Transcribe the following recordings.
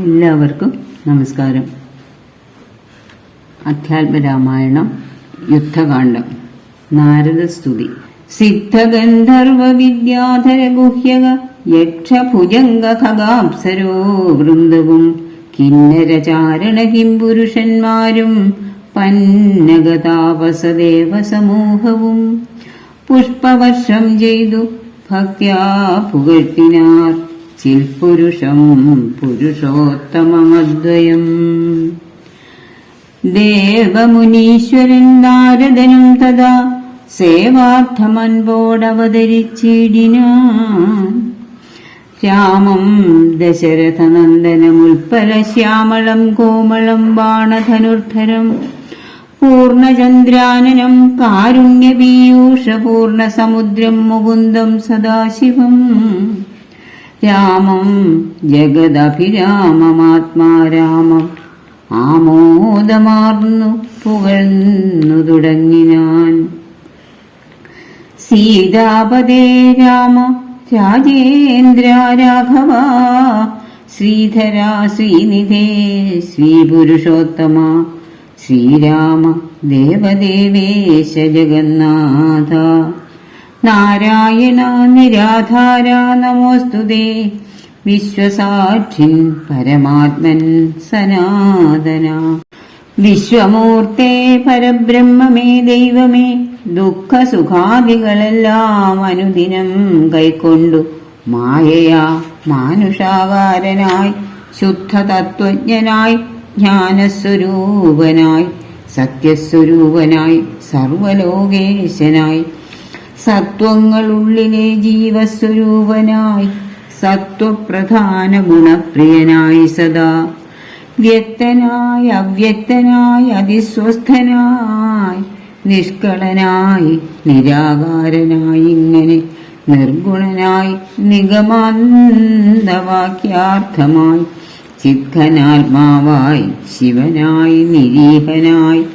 എല്ലാവർക്കും നമസ്കാരം. അധ്യാത്മരാമായണം യുദ്ധകാണ്ഡം നാരദസ്തുതി സിദ്ധഗന്ധർവ വിദ്യാധര ഗുഹ്യക യക്ഷഭുജംഗ ഖഗാപ്സരോ വൃന്ദവും കിന്നരചാരണ കിംപുരുഷന്മാരും പന്നഗതാപസദേവ സമൂഹവും പുഷ്പവർഷം ചെയ്തു ഭക്യാ പുകഴ്ത്തിനാർ. ചിൽപുരുഷം പുരുഷോത്തമമദ്വയം. ദേവമുനീശ്വരൻ നാരദനും തഥാ സേവാർത്ഥമൻപോടവതരിച്ചിടിനാൻ. രാമം ദശരഥനന്ദനമുൽപ്പല ശ്യാമളം കോമളം ബാണധനുർധരം. പൂർണചന്ദ്രാനനം കാരുണ്യപീയൂഷപൂർണസമുദ്രം മുകുന്ദം സദാശിവം. രാമം ജഗദഭിരാമമാത്മാ രാമം ആമോദമാർന്നു പുകഴ്ന്നു തുടങ്ങിനാൻ സീതാപദേ രാമ രാജേന്ദ്ര രാഘവ ശ്രീധര ശ്രീനിധേ ശ്രീപുരുഷോത്തമ ശ്രീരാമ ദേവദേവേശ ജഗന്നാഥ. നാരായണ നിരാധാര നമോസ്തുതേ വിശ്വസാക്ഷിൻ പരമാത്മൻ സനാതന. വിശ്വമൂർത്തേ പരബ്രഹ്മമേ ദൈവമേ ദുഃഖസുഖാദികളെല്ലാം അനുദിനം കൈക്കൊണ്ടു മായയാ മാനുഷാകാരനായി ശുദ്ധ തത്വജ്ഞനായി ജ്ഞാനസ്വരൂപനായി സത്യസ്വരൂപനായി സർവലോകേശനായി സത്വങ്ങളുള്ളിലെ ജീവസ്വരൂപനായി സത്വപ്രധാന ഗുണപ്രിയനായി സദാ. വ്യക്തനായി അവ്യക്തനായി അതിസ്വസ്ഥനായി നിഷ്കളനായി നിരാകാരനായി ഇങ്ങനെ നിർഗുണനായി നിഗമാന്തവാക്യാർത്ഥമായി ചിത്ഖനാത്മാവായി ശിവനായി നിരീഹനായി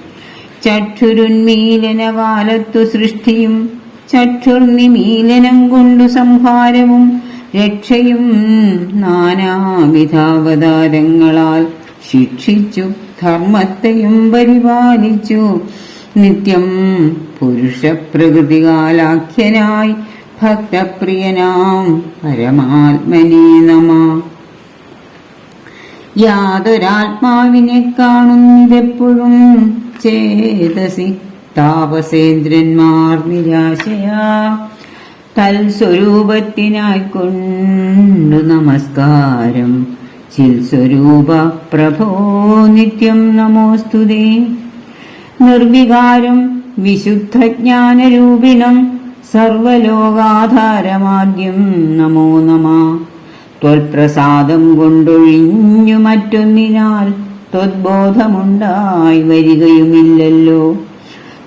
ചക്ഷുരുന്മീലന കാലത്തു സൃഷ്ടിയും ചക്ഷുർനിമീലനം കൊണ്ടു സംഹാരവും രക്ഷയും നാനാവിധാവതാരങ്ങളാൽ ശിക്ഷിച്ചു ധർമ്മത്തെയും പരിപാലിച്ചു. നിത്യം പുരുഷപ്രകൃതികാലാഖ്യനായി ഭക്തപ്രിയനാം പരമാത്മനേ നമ. യാതൊരാത്മാവിനെ കാണുന്നിതെപ്പോഴും ചേതസി താപസേന്ദ്രന്മാർ നിരാശയാ. തൽസ്വരൂപത്തിനായി കൊണ്ടു നമസ്കാരം. ചിൽ സ്വരൂപ പ്രഭോ നിത്യം നമോസ്തുതേ. നിർവികാരം വിശുദ്ധജ്ഞാനരൂപിണം സർവലോകാധാരമാദ്യം നമോ നമ. ത്വൽപ്രസാദം കൊണ്ടൊഴിഞ്ഞു മറ്റൊന്നിനാൽ ത്വദ്ബോധമുണ്ടായി വരികയുമില്ലല്ലോ.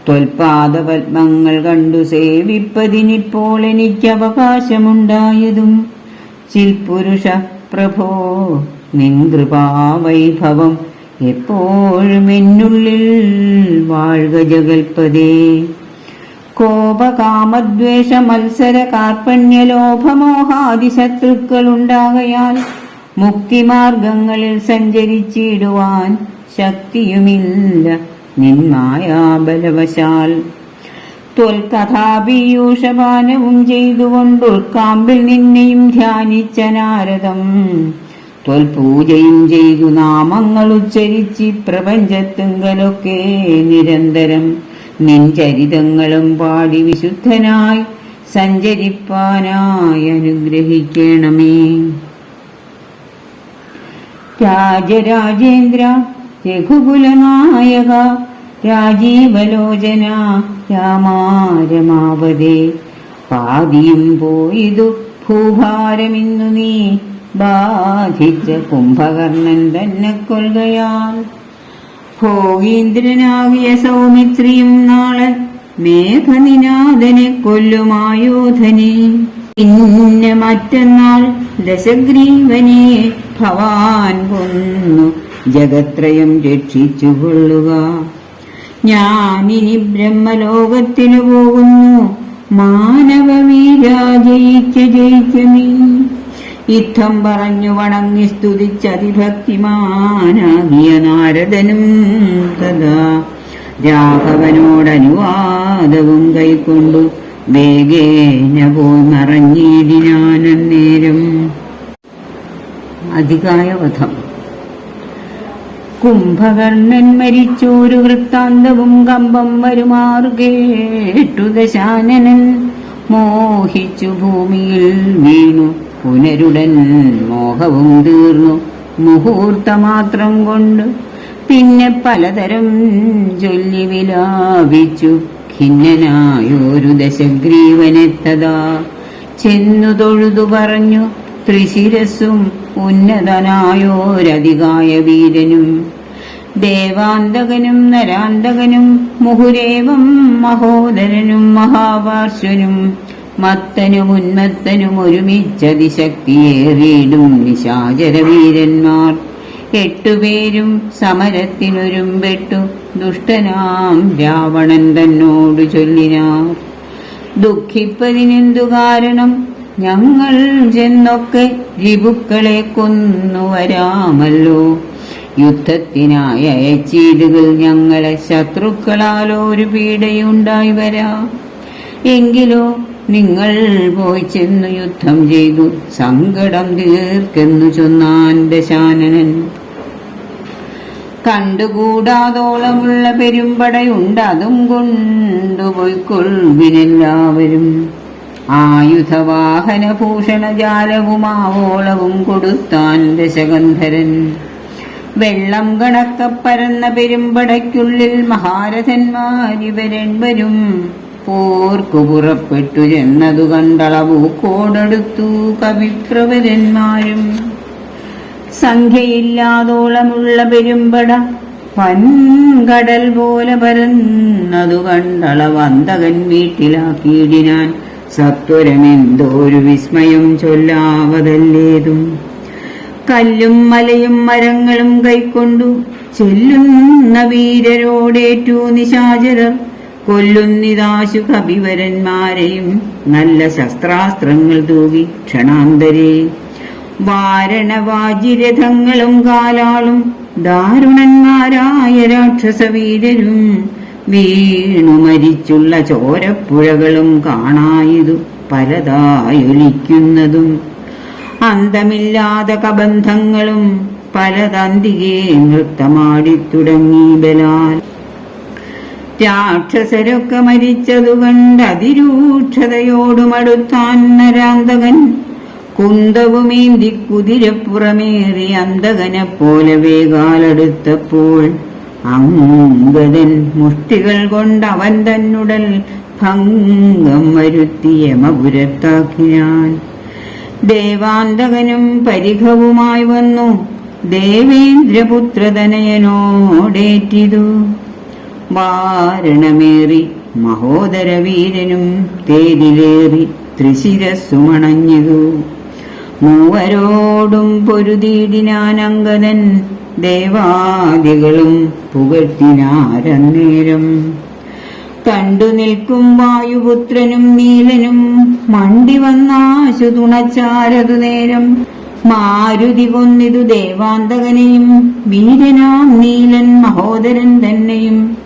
ത്വൽപാദപത്മങ്ങൾ കണ്ടു സേവിപ്പതിനിപ്പോൾ എനിക്ക് അവകാശമുണ്ടായതും ചിൽപുരുഷ പ്രഭോ നിൻ എപ്പോഴും എന്നുള്ളിൽ വാഴ്ക ജഗൽപ്പതേ കോപകാമദ്വേഷ മത്സര കാർപ്പണ്യലോഭമോഹാദി ശത്രുക്കളുണ്ടാകയാൽ മുക്തിമാർഗങ്ങളിൽ സഞ്ചരിച്ചിടുവാൻ ശക്തിയുമില്ല. നിന്മായാബലവശാൽ ചെയ്തുകൊണ്ട് ഉൾക്കാമ്പിൽ നിന്നെയും ധ്യാനിച്ച നാരദം. ത്വൽപൂജയും ചെയ്തു നാമങ്ങൾ ഉച്ചരിച്ച് പ്രപഞ്ചത്തുങ്കലൊക്കെ നിരന്തരം നിൻ ചരിതങ്ങളും പാടി വിശുദ്ധനായി സഞ്ചരിപ്പാനായി അനുഗ്രഹിക്കണമേ. രാജരാജേന്ദ്ര രഘുകുലനായക രാജീവലോചന രാമാരമാവതേ. പാതിയും പോയിതു ഭൂഭാരമിന്നു നീ. ബാധിച്ച കുംഭകർണൻ തന്നെ കൊൽകയാൽ. ഭോഗീന്ദ്രനാകിയ സൗമിത്രിയും നാളെ മേഘനിനാഥനെ കൊല്ലുമായോധനെ. പിന്നെ മറ്റന്നാൾ ദശഗ്രീവനെ ഭവാൻ കൊന്നു. ജഗത്രയം രക്ഷിച്ചുകൊള്ളുക. ഞാനിനി ബ്രഹ്മലോകത്തിനു പോകുന്നു. മാനവവീരാ ജയിക്ക ജയിച്ച നീ. യുദ്ധം പറഞ്ഞു വണങ്ങി സ്തുതിച്ചതിഭക്തിമാനാകിയ നാരദനും തഥാ രാഘവനോടനുവാദവും കൈക്കൊണ്ടു വേഗേന പോയി മറഞ്ഞിടിനാനന്നേരം അധികായവധം. കുംഭകർണൻ മരിച്ചൊരു വൃത്താന്തവും കമ്പം വരുമാറു കേട്ടു ദശാനനൻ മോഹിച്ചു ഭൂമിയിൽ വീണു. പുനരുടൻ മോഹവും തീർന്നു. മുഹൂർത്തമാത്രം കൊണ്ട് പിന്നെ പലതരം ചൊല്ലി വിലാപിച്ചു. ഖിന്നനായൊരു ദശഗ്രീവനെത്തതാ. ചെന്നു തൊഴുതു പറഞ്ഞു ത്രിശിരസും ഉന്നതനായോരധികായ വീരനും ദേവാന്തകനും നരാന്തകനും മുഹുരേവം മഹോദരനും മഹാപാർശ്വനും മത്തനും ഉന്മത്തനും ഒരുമിച്ചതിശക്തിയേറിയിടും നിശാചരവീരന്മാർ എട്ടുപേരും സമരത്തിനൊരുമ്പെട്ടു ദുഷ്ടനാം രാവണൻ തന്നോടു ചൊല്ലിനാർ. ദുഃഖിപ്പതിനെന്തു കാരണം? ഞങ്ങൾ ചെന്നൊക്കെ രിപുക്കളെ കൊന്നു വരാമല്ലോ. യുദ്ധത്തിനായി അയച്ചീടുകൾ ഞങ്ങളെ ശത്രുക്കളാലോ ഒരു പീഡയുണ്ടായി വരാം. എങ്കിലോ നിങ്ങൾ പോയി ചെന്നു യുദ്ധം ചെയ്തു. സങ്കടം തീർക്കെന്നു ചൊന്നാൻ ദശാനനൻ കണ്ടുകൂടാതോളമുള്ള പെരുമ്പടയുണ്ട്. അതും കൊണ്ടുപോയിക്കൊള്ളുവിനെല്ലാവരും. ആയുധവാഹന ഭൂഷണജാലവുമാവോളവും കൊടുത്താൻ ദശകന്ധരൻ വെള്ളം കണക്കപ്പരന്ന പെരുമ്പടയ്ക്കുള്ളിൽ മഹാരഥന്മാരിവരൻവരും പോർക്കു പുറപ്പെട്ടു ചെന്നതു കണ്ടളവൂക്കോടടുത്തു കവിപ്രവരന്മാരും. സംഖ്യയില്ലാതോളമുള്ള പെരുമ്പട വൻകടൽ പോലെ പരന്നതു കണ്ടളവന്തകൻ വീട്ടിലാക്കിയിടിനാൻ. സത്വരമെന്തോരു വിസ്മയം ചൊല്ലാവതല്ലേതും. കല്ലും മലയും മരങ്ങളും കൈക്കൊണ്ടു ചൊല്ലുന്ന വീരരോടേറ്റു നിശാചരർ കൊല്ലുന്നിതാശു കവിവരന്മാരെയും നല്ല ശസ്ത്രാസ്ത്രങ്ങൾ തൂകി ക്ഷണാന്തരേ. വാരണവാജിരഥങ്ങളും കാലാളും ദാരുണന്മാരായ രാക്ഷസവീരരും വീണു മരിച്ചുള്ള ചോരപ്പുഴകളും കാണായതു പലതായൊലിക്കുന്നതും. അന്തമില്ലാതെ കബന്ധങ്ങളും പലതന്തികെ നൃത്തമാടിത്തുടങ്ങി ബലാൽ. രാക്ഷസരൊക്കെ മരിച്ചതു കണ്ട് അതിരൂക്ഷതയോടുമടുത്താൻ നരാന്തകൻ. കുന്തവുമേന്തി കുതിരപ്പുറമേറി അന്തകനെ പോലെ വേഗാലടുത്തപ്പോൾ അങ്കദൻ മുഷ്ടികൾ കൊണ്ട് അവൻ തന്നുടൽ ഭംഗം വരുത്തി യമപുരത്താക്കിനാൻ ദേവാന്തകനും പരിഘവുമായി വന്നു. ദേവേന്ദ്രപുത്രതനയനോടേറ്റിതു വാരണമേറി മഹോദരവീരനും തേരിലേറി ത്രിശിരസുമണഞ്ഞതു മൂവരോടും പൊരുതീടിനാനങ്കദൻ ദേവാദികളും പുകഴ്ത്തിനാരന്നേരം. കണ്ടു നിൽക്കും വായുപുത്രനും നീലനും മണ്ടി വന്നാശു തുണച്ചാരതു നേരം. മാരുതി കൊന്നിതു ദേവാന്തകനെയും വീരനാം നീലൻ മഹോദരൻ തന്നെയും.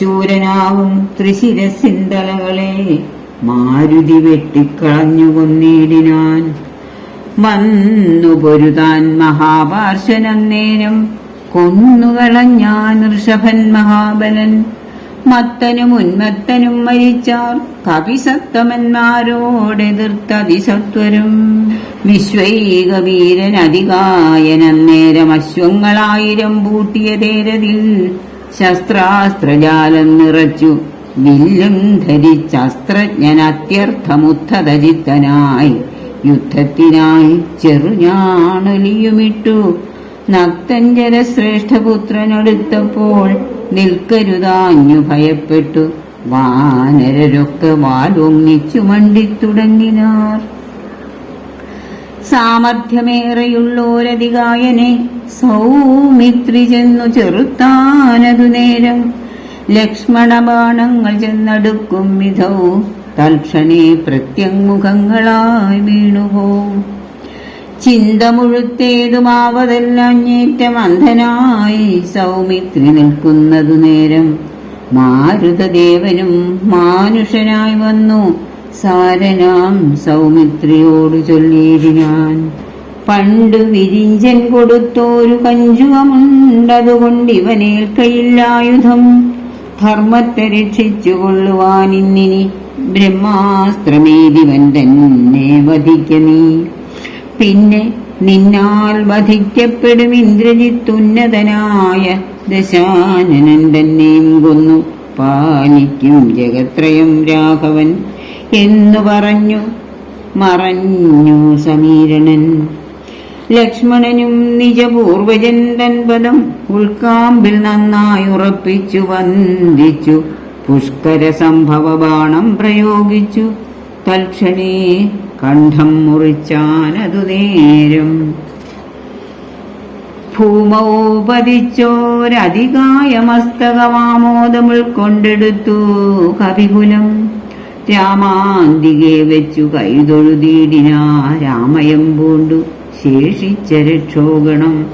ശൂരനാവും ത്രിശിരസിന്തലകളെ മാരുതി വെട്ടിക്കളഞ്ഞു കൊന്നിടിനാൻ വന്നു പൊരുതാൻ മഹാപാർശ്വനന്നേരം കൊന്നുകളഞ്ഞാൻ ഋഷഭൻ മഹാബലൻ. മത്തനും ഉന്മത്തനും മരിച്ചാർ കവിസത്തമന്മാരോടെതിർത്തതിസത്വരും. വിശ്വൈകവീരൻ അധികായനന്നേരം അശ്വങ്ങളായിരം പൂട്ടിയ തേരതിൽ ശസ്ത്രാസ്ത്രജാലം നിറച്ചു. വില്ലും ധരിച്ചസ്ത്രജ്ഞൻ അത്യർത്ഥമുദ്ധതചിത്തനായി യുദ്ധത്തിനായി ചെറുഞാണൊലിയുമിട്ടു. നക്തഞ്ചര ശ്രേഷ്ഠപുത്രനടുത്തപ്പോൾ നിൽക്കരുതാഞ്ഞു ഭയപ്പെട്ടു. വാനരരൊക്കെ വാലൊന്നിച്ചു മണ്ടിത്തുടങ്ങിനാർ. സാമർഥ്യമേറെയുള്ളോരധികായനെ സൗമിത്രി ചെന്നു ചെറുത്താനതു നേരം ലക്ഷ്മണബാണങ്ങൾ ചെന്നടുക്കും വിധവും തൽക്ഷണേ പ്രത്യങ്മുഖങ്ങളായി വീണുപോം. ചിന്ത മുഴുത്തേതുമാവതെല്ലാം ഞേറ്റം അന്ധനായി സൗമിത്രി നിൽക്കുന്നതു നേരം മാരുതദേവനും മാനുഷനായി വന്നു. സാരനാം സൗമിത്രിയോട് ചൊല്ലിയിടിനാൻ പണ്ട് വിരിഞ്ചൻ കൊടുത്തോരു കഞ്ചുകമുണ്ടതുകൊണ്ട് ഇവനേൽക്കയില്ലായുധം ധർമ്മത്തെ രക്ഷിച്ചുകൊള്ളുവാൻ ഇന്നിനി ബ്രഹ്മാസ്ത്രമേതിവൻ തന്നെ വധിക്ക നീ. പിന്നെ നിന്നാൽ വധിക്കപ്പെടും ഇന്ദ്രജിത്തുന്നതനായ ദശാനനൻ തന്നെയും കൊന്നു. പാലിക്കും ജഗത്രയം രാഘവൻ എന്നു പറഞ്ഞു. മറഞ്ഞു സമീരണൻ. ലക്ഷ്മണനും നിജപൂർവജൻ തൻ പദം ഉൾക്കാമ്പിൽ നന്നായി ഉറപ്പിച്ചു വന്ദിച്ചു. പുഷ്കര സംഭവ ബാണം പ്രയോഗിച്ചു. തൽക്ഷണേ കണ്ഠം മുറിച്ചാനതു നേരം. ഭൂമൗ പതിച്ചോരധികായ മസ്തകമാമോദം കവികുലം. രാമാന്തികെ വെച്ചു കൈതൊഴുതീടിനാ രാമയം പൂണ്ടു. ശേഷിച്ച രക്ഷോഗണം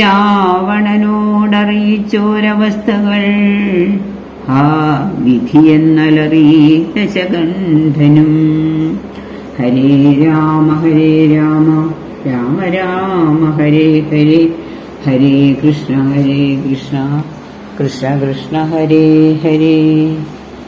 രാവണനോടറിയിച്ചോരവസ്ഥകൾ. ആ വിധിയെന്നലറി ദശകണ്ഠനും ഹരേ രാമ ഹരേ രാമ രാമ രാമ ഹരേ ഹരേ ഹരേ കൃഷ്ണ ഹരേ കൃഷ്ണ കൃഷ്ണ കൃഷ്ണ ഹരേ ഹരേ.